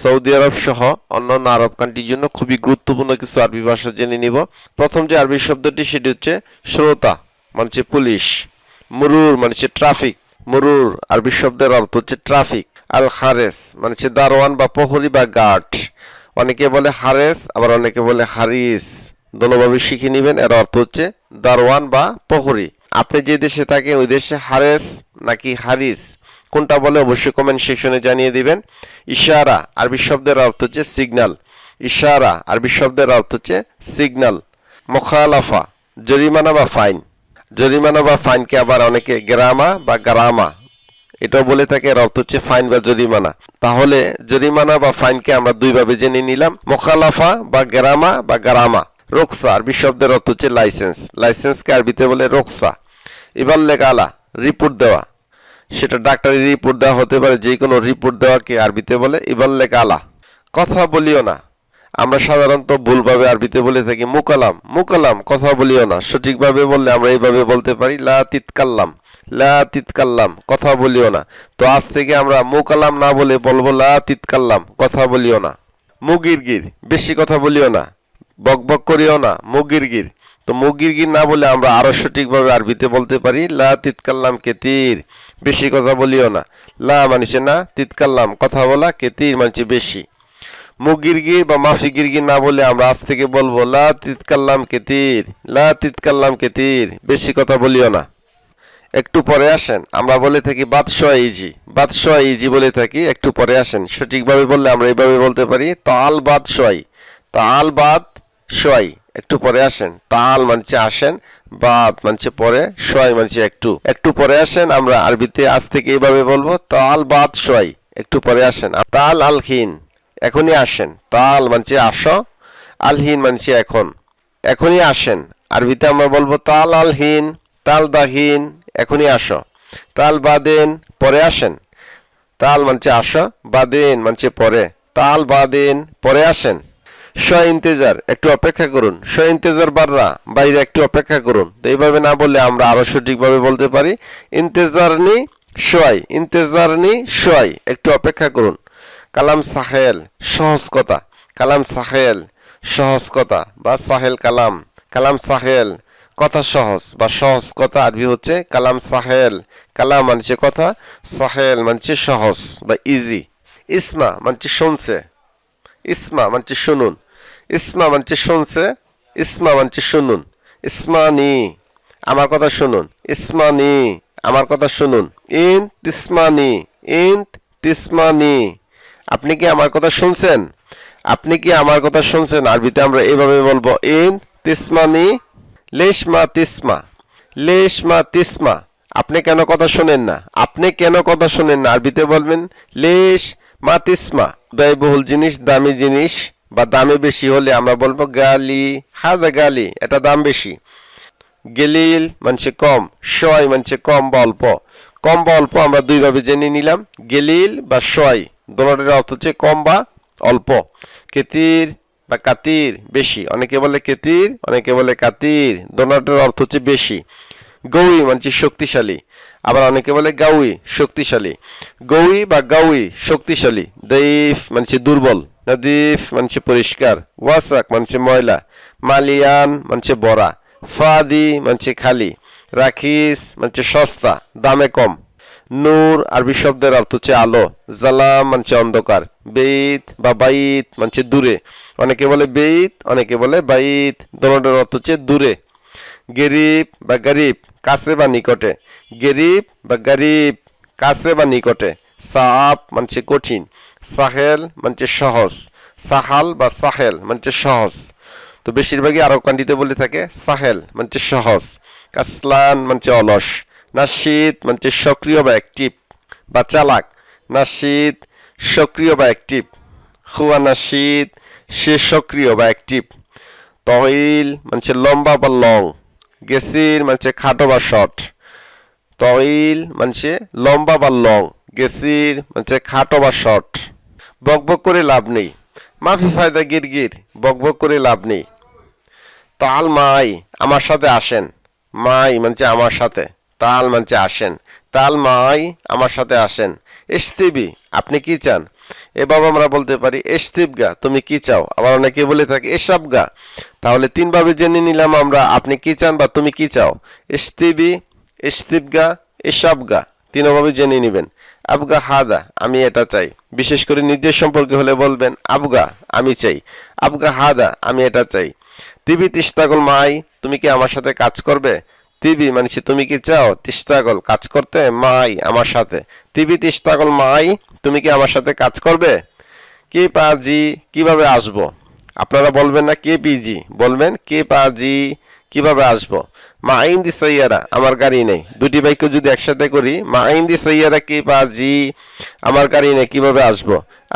Saudi আরব সহ অন্যান্য আরব কান্ট্রির জন্য খুবই গুরুত্বপূর্ণ কিছু আরবি ভাষা জেনে নিব। প্রথম যে আরবি শব্দটি, সেটি হচ্ছে শ্রোতা মানে পুলিশ। মুরুর মানে ট্রাফিক মুরুর, আরবি শব্দের অর্থ হচ্ছে ট্রাফিক আল হারেস মানে হচ্ছে দারোয়ান বা প্রহরী বা গার্ড। অনেকে বলে হারেস, আবার অনেকে বলে হারিস। দলভাবে শিখে নেবেন, এর অর্থ হচ্ছে দারোয়ান বা প্রহরী। আপনি যে দেশে থাকেন, ওই দেশে হারেস নাকি হারিস? কোনটা বলে অবশ্যই কমেন্ট সেকশনে জানিয়ে দিবেন। ইশারা আরবি শব্দের অর্থ হচ্ছে সিগনাল ইশারা আরবি শব্দের অর্থ হচ্ছে সিগনাল মোখালাফা, জরিমানা বা ফাইন জরিমানা বা ফাইনকে আবার অনেকে গ্রামা বা গ্রামা। এটাও বলে থাকে, এর অর্থ হচ্ছে ফাইন বা জরিমানা। তাহলে জরিমানা বা ফাইনকে আমরা দুইভাবে জেনে নিলাম। মোখালাফা বা গ্রামা বা গ্রামা। রোকসা আরবি শব্দের অর্থ হচ্ছে লাইসেন্স লাইসেন্সকে আরবিতে বলে রোকসা। এবার লেগালা রিপোর্ট দেওয়া। সেটা ডাক্তারি রিপোর্ট দেওয়া হতে পারে, যে কোনো রিপোর্ট দেওয়াকে আরবিতে বলে। ইবাল লেগালা কথা বলিও না। আমরা সাধারণত ভুলভাবে আরবিতে বলে থাকি মুকালাম মুকালাম কথা বলিও না। সঠিকভাবে বললে আমরা এইভাবে বলতে পারি, লা তিতকাল্লাম লা তিতকাল্লাম, কথা বলিও না। তো আজ থেকে আমরা মুকালাম না বলে বলব, লা তিতকাল্লাম, কথা বলিও না। মুগিরগির, বেশি কথা বলিও না। বক বক করিও না, মুগিরগির। তো মুগিরগির না বলে আমরা আরও সঠিকভাবে আরবিতে বলতে পারি, লা তিতকাল্লাম কেতির, বেশি কথা বলিও না। লা মানছে না, তিতকাল্লাম, কথা বলা, কেতির মানছে বেশি। মুগিরগির বা মাফি গিরগির না বলে আমরা আজ থেকে বলব, লা তিতকাল্লাম কেতির, লা তিতকাল্লাম কেতির, বেশি কথা বলিও না। একটু পরে আসেন, আমরা বলে থাকি বাদশাহ ইজি। বাদশাহ ইজি বলে থাকি, একটু পরে আসেন। সঠিকভাবে বললে আমরা এইভাবে বলতে পারি, তাল বাদ তাল বাদ সোয়াই একটু পরে আসেন। তাল মানছে আসেন বাদ মানছে পরে, সোয়াই মানছে একটু। একটু পরে আসেন, আমরা আরবিতে আজ থেকে এইভাবে বলব, তাল বাদ সোয়াই। একটু পরে আসেন। তাল, আলহিন। এখনই আসেন। তাল মানছে আসো, আলহিন মানছে এখন। এখনই আসেন। আরবিতে আমরা বলব, তাল, আলহিন, তাল, দাহিন। এখনই আসো। তাল, বাদেন, পরে আসেন। তাল মানছে আসো, বাদেন মানছে পরে। তাল, বাদেন, পরে আসেন। স ইন্তেজার, একটু অপেক্ষা করুন। স ইন্তেজার বাররা, বাইরে একটু অপেক্ষা করুন। তো এইভাবে না বললে আমরা আরও সঠিকভাবে বলতে পারি। ইন্তেজার নি সোয়াই ইন্তেজার নি সোয়াই একটু অপেক্ষা করুন। কালাম সাহেল, সহজ কথা। কালাম সাহেল, সহজ কথা বা সাহেল কালাম। কালাম সাহেল, কথা সহজ বা সহজ কথা আরবি হচ্ছে কালাম সাহেল। কালাম মানছে কথা, সাহেল মানছে সহজ বা ইজি ইসমা মানছে শুনছে। ইসমা মানছে শুনুন। ইসমা মানছে শুনছে। ইসমা মানছে শুনুন। ইসমানি, আমার কথা শুনুন। ইসমানি, আমার কথা শুনুন। ইন তিসমানি ইন তিসমানি আপনি কি আমার কথা শুনছেন? আপনি কি আমার কথা শুনছেন? আরবিতে আমরা এইভাবে বলব ইন তিসমানি লেশমা তিসমা। লেশমা তিসমা। আপনি কেন কথা শোনেন না? আপনি কেন কথা শোনেন না? আরবিতে বলবেন, লেশ মা তিসমা ব্যয়বহুল জিনিস, দামি জিনিস বা দামে বেশি হলে আমরা বলব গালি। হাদা গালি, এটা দাম বেশি। গেলিল মানছে কম, সয় মানছে কম বা অল্প। কম বা অল্প আমরা দুইভাবে জেনে নিলাম। গেলিল বা সয় দোনোটার অর্থ হচ্ছে কম বা অল্প। কেতির বা কাতির বেশি, অনেকে বলে কেতির, অনেকে বলে কাতির দোনোটার অর্থ হচ্ছে বেশি। গৌরী মানছে শক্তিশালী। আবার অনেকে বলে গাউই, শক্তিশালী। গৌই বা গাউই, শক্তিশালী। দইফ মানছে দুর্বল নদীফ মানছে পরিষ্কার। ওয়াসাক মানছে ময়লা। মালিয়ান মানছে বড়া। ফাদি মানছে খালি। রাখিস মানছে সস্তা, দামে কম। নূর আরবি শব্দের অর্থ হচ্ছে আলো। জালাম মানছে অন্ধকার। বেইত বা বাইত মানছে দূরে। অনেকে বলে বেইত, অনেকে বলে বাইত। দোনোটার অর্থ হচ্ছে দূরে। গেরিব বা গরিব। কাছে বা নিকটে। গেরিব বা গরিব কাছে বা নিকটে। সাপ মানছে কঠিন, সাহেল মানছে সহজ, সাহাল বা সাহেল মানছে সহজ। তো বেশিরভাগই আরব কান্ট্রিতে বলে থাকে, সাহেল মানছে সহজ, কাসলান মানছে অলস নাশিদ মানছে সক্রিয় বা অ্যাক্টিভ বা চালাক নাশিদ সক্রিয় বা অ্যাক্টিভ হুয়া নাশিদ সে সক্রিয় বা অ্যাক্টিভ তহিল মানছে লম্বা বা লং গেসির মানছে খাটো বা শর্ট। তহিল মানছে লম্বা বা লং। গেসির মানছে খাটো বা শর্ট। বকবক করে লাভ নেই। মাফি ফায়দা গিরগির বকবক করে লাভ নেই। তাল মাই আমার সাথে আসেন। মাই মানছে আমার সাথে। তাল মানছে আসেন। তাল মাই আমার সাথে আসেন। ইস্তিবি আপনি কি চান? এভাবে আমরা বলতে পারি এস্তিবগা তুমি কি চাও? আবার অনেকে বলে থাকে এসাবগা তাহলে তিনভাবে জেনে নিলাম আমরা, আপনি কি চান বা তুমি কি চাও? ইস্তিবি ইস্তিবগা এসাবগা তিনভাবে জেনে নেবেন। আবগা হাদা, আমি এটা চাই। বিশেষ করে নির্দেশ সম্পর্কে হলে বলবেন, আবগা, আমি চাই। আবগা হাদা, আমি এটা চাই। তিবি তিস্তাগল মাই, তুমি কি আমার সাথে কাজ করবে? তিবি মানে তুমি কি চাও? তিস্তাগল, কাজ করতে মাই, আমার সাথে। তিবি তিস্তাগল মাই তুমি কি আমার সাথে কাজ করবে? কে পাজি কীভাবে আসব? আপনারা বলবেন না কে পিজি বলবেন কে পাজি কীভাবে আসব? মা আইন দি সৈয়ারা, আমার গাড়ি নেই। দুটি বাক্য যদি একসাথে করি, মা আইন দি সৈয়ারা, কে পাজি আমার গাড়ি নেই, কীভাবে আসব?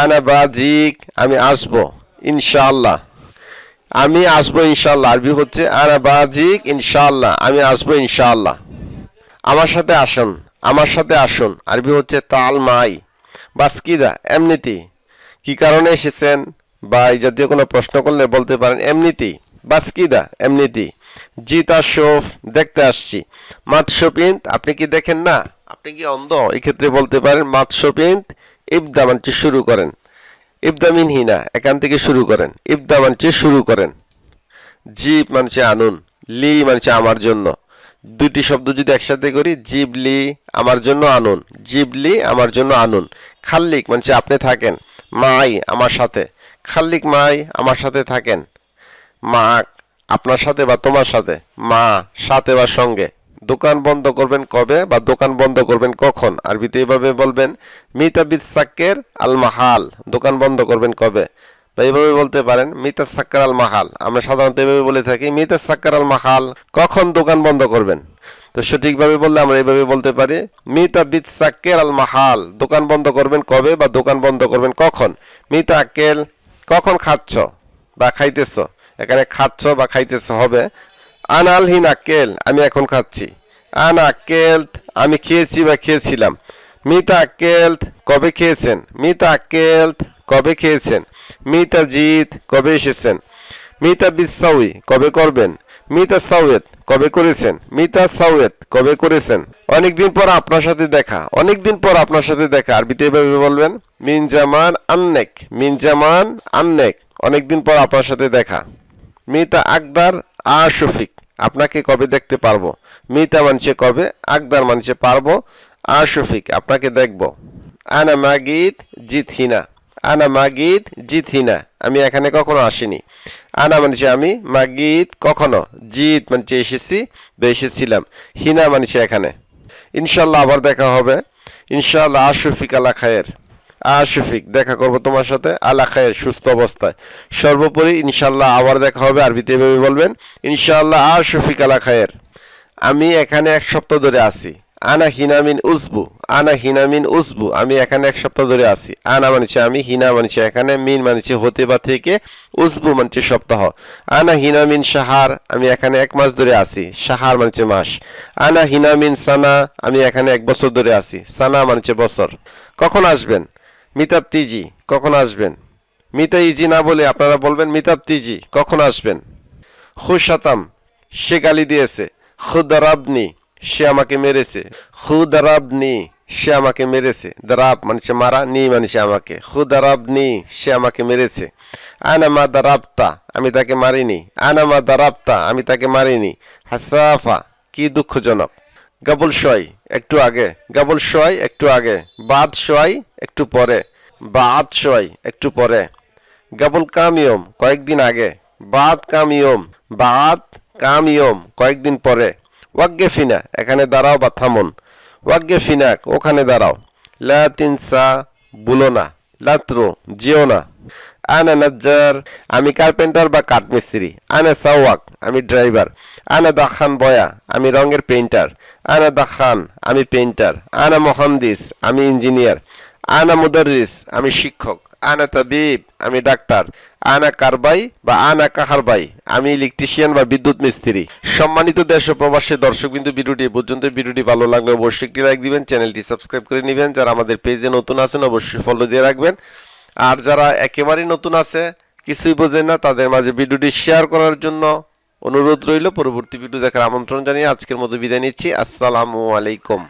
আনা বাজিক আমি আসব, ইনশাআল্লাহ। আমি আসব ইনশাআল্লাহ। আরবি হচ্ছে আনা বাজিক ইনশাআল্লাহ। আমি আসব ইনশাআল্লাহ। আমার সাথে আসুন, আমার সাথে আসুন। আরবি হচ্ছে তাল মাই। বাসকিদা, এমনিতেই। কি কারণে এসেছেন? বা এই জাতীয় কোনো প্রশ্ন করলে বলতে পারেন, এমনিতেই। বাসকিদা, এমনিতেই। জিতা শোফ দেখতে আসছি। মাতশপিন্ত আপনি কি দেখেন না? আপনি কি অন্ধ? এক্ষেত্রে বলতে পারেন মাতশপিন্ত ইবদা মানছে শুরু করেন। ইবদা মিন হিনা, এখান থেকে শুরু করেন। ইবদা মানছে শুরু করেন। জিপ মানছে আনুন, লি মানছে আমার জন্য। দুটি শব্দ যদি একসাথে করি জিবলি আমার জন্য আনুন। জিবলি আমার জন্য আনুন। খাল্লিক মানছে আপনি থাকেন। মাই, আমার সাথে। খাল্লিক, মাই, আমার সাথে থাকেন। মা, আপনার সাথে বা তোমার সাথে? মা, সাথে বা সঙ্গে? দোকান বন্ধ করবেন কবে বা দোকান বন্ধ করবেন কখন? আরবিতে এইভাবে বলবেন মিতাবিদ সাক্কের আল মাহাল। দোকান বন্ধ করবেন কবে? বা এইভাবে বলতে পারেন, মিতা সাক্কার আল মাহাল। আমরা সাধারণত এইভাবে বলে থাকি, মিতা সাক্কার আল মাহাল, কখন দোকান বন্ধ করবেন? তো সঠিকভাবে বললে আমরা এইভাবে বলতে পারি, মিতা বিদ সাক্কের আল মাহাল। দোকান বন্ধ করবেন কবে বা দোকান বন্ধ করবেন কখন? মিতা আক্কেল, কখন খাচ্ছ বা খাইতেছ? এখানে খাচ্ছ বা খাইতেছ হবে। আনাল হিন আক্কেল, আমি এখন খাচ্ছি। আন আক্কেল, আমি খেয়েছি বা খেয়েছিলাম। মিতা আক্কেল, কবে খেয়েছেন? মিতা আক্কেল, কবে খেয়েছেন? মিতা জিত, কবে এসেছেন? মিতা বিসাউই কবে করবেন? মিতা সাউয়েত কবে করেছেন? মিতা সাউয়েত কবে করেছেন? অনেকদিন পর আপনার সাথে দেখা, অনেকদিন পর আপনার সাথে দেখা। আরবিতে এভাবে বলবেন, মিন জামান আন্নেক, মিন জামান আন্নেক, অনেকদিন পর আপনার সাথে দেখা। মিতা আকদার আর শফিক আপনাকে কবে দেখতে পারব? মিতা মানছে কবে, আকদার মানছে পারব আর শফিক আপনাকে দেখব। আনা মাগিদ জিত হিনা, আনা মাগিদ জিত হিনা, আমি এখানে কখনো আসিনি। আনা মানছে আমি মাগিত কখনো জিত মানছে এসেছি, বা এসেছিলাম। হিনা মানছে এখানে। ইনশাল্লাহ আবার দেখা হবে। ইনশাল্লাহ আশফিক আলা খায়ের। আশফিক, দেখা করব তোমার সাথে, আলা খায়ের সুস্থ অবস্থায়। সর্বোপরি ইনশাল্লাহ আবার দেখা হবে আরবিতে এভাবে বলবেন ইনশাল্লাহ আশফিক আলা খায়ের। আমি এখানে এক সপ্তাহ ধরে আছি। আনা হিনামিন উসবু আনা হিনামিন উসবু আমি এখানে এক সপ্তাহ ধরে আছি। আনা মানছে আমি, হিনা মানছে এখানে, মিন মানছে হতে বা থেকে উসবু মানছে সপ্তাহ। আনা হিনামিন সাহার আমি এখানে এক মাস ধরে আছি। সাহার মানছে মাস। আনা হিনামিন সানা, আমি এখানে এক বছর ধরে আছি। সানা মানছে বছর। কখন আসবেন? মিতাব তিজি, কখন আসবেন? মিতা ইজি না বলে আপনারা বলবেন মিতাব তিজি, কখন আসবেন? খুশাতাম, সে গালি দিয়েছে। খুদারাবনি সে আমাকে মেরেছে। খুদারাবনি সে আমাকে মেরেছে। দারাব মানে মারা, নি মানে আমাকে। খুদারাবনি সে আমাকে মেরেছে। আনামা দারাবতা আমি তাকে মারিনি। আনামা দারাবতা আমি তাকে মারিনি। হাসাফা, কি দুঃখজনক। গাবুল শয়, একটু আগে। গাবুল শয়, একটু আগে। বাদ শয়, একটু পরে। বাদ শয়, একটু পরে। গাবুল কামিয়ম, কয়েকদিন আগে। বাদ কামিয়ম বাদ কামিয়ম, কয়েকদিন পরে। ওয়াগ্গে ফিনা, এখানে দাঁড়াও বা থামুন। ওয়াগ্গে ফিনাক ওখানে দাঁড়াও। লা তিনসা, বুলো না। লাত্রো যেও না। আনা নাজ্জার, আমি কার্পেন্টার বা কাঠমিস্ত্রি। আনা সাওয়াক, আমি ড্রাইভার। আনা দাখান বয়া, আমি রঙের পেইন্টার। আনা দাখান, আমি পেইন্টার। আনা মহান্দিস, আমি ইঞ্জিনিয়ার। আনা মুদারিস আমি শিক্ষক। আনা তাবিব, আমি ডাক্তার। আনা কারবাই বা আনা কাহারবাই, আমি ইলেকট্রিশিয়ান বা বিদ্যুৎ মিস্ত্রি। সম্মানিত দেশ ও প্রবাসী দর্শক বিন্দু, ভিডিওটি পর্যন্ত। ভিডিওটি ভালো লাগলে অবশ্যই একটি লাইক দিবেন, চ্যানেলটি সাবস্ক্রাইব করে নেবেন। যারা আমাদের পেজে নতুন আছেন, অবশ্যই ফলো দিয়ে রাখবেন। আর যারা একেবারেই নতুন আছে, কিছুই বোঝেন না, তাদের মাঝে ভিডিওটি শেয়ার করার জন্য অনুরোধ রইল। পরবর্তী ভিডিও দেখার আমন্ত্রণ জানিয়ে আজকের মতো বিদায় নিচ্ছি। আসসালামু আলাইকুম।